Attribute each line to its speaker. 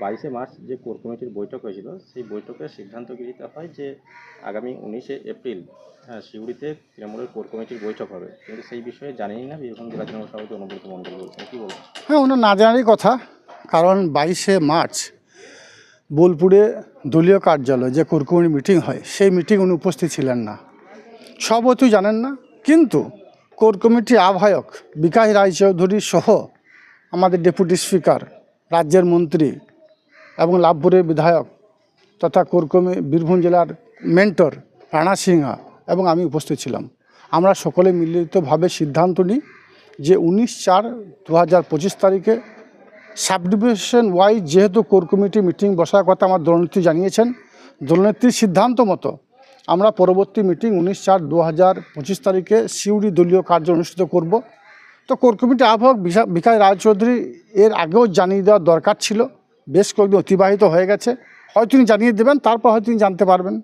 Speaker 1: বাইশে মার্চ যে কোর কমিটির বৈঠক হয়েছিল, সেই বৈঠকে সিদ্ধান্ত গৃহীত হয় যে আগামী উনিশে এপ্রিল হ্যাঁ সিউড়িতে তৃণমূলের কোর কমিটির বৈঠক হবে। কিন্তু সেই বিষয়ে জানেনই না বীরভূম জেলা তৃণমূল সভাপতি অনুব্রত মণ্ডল। বলছেন কী বলছেন?
Speaker 2: হ্যাঁ ওনার না জানারই কথা, কারণ বাইশে মার্চ বোলপুরে দলীয় কার্যালয় যে কুরকুমনি মিটিং হয়, সেই মিটিং উনি উপস্থিত ছিলেন না। সব হয়তো জানেন না, কিন্তু কোর কমিটি আহ্বায়ক বিকাশ রায়চৌধুরী সহ আমাদের ডেপুটি স্পিকার, রাজ্যের মন্ত্রী এবং লাভপুরের বিধায়ক তথা করকমি, বীরভূম জেলার মেন্টর রানা সিংহা এবং আমি উপস্থিত ছিলাম। আমরা সকলে মিলিতভাবে সিদ্ধান্ত নিই যে উনিশ চার দু হাজার পঁচিশ তারিখে সাব ডিভিশন ওয়াইজ যেহেতু কোর কমিটি মিটিং বসার কথা আমার দলনেত্রী জানিয়েছেন, দলনেত্রীর সিদ্ধান্ত মতো আমরা পরবর্তী মিটিং উনিশ চার দু হাজার পঁচিশ তারিখে সিউড়ি দলীয় কার্য অনুষ্ঠিত করব। তো কোর কমিটি আহ্বায়ক বিকাশ রায়চৌধুরী এর আগেও জানিয়ে দেওয়ার দরকার ছিল। বেশ কয়েকদিন অতিবাহিত হয়ে গেছে। হয়তো তিনি জানিয়ে দেবেন তারপর হয়তো তিনি জানতে পারবেন।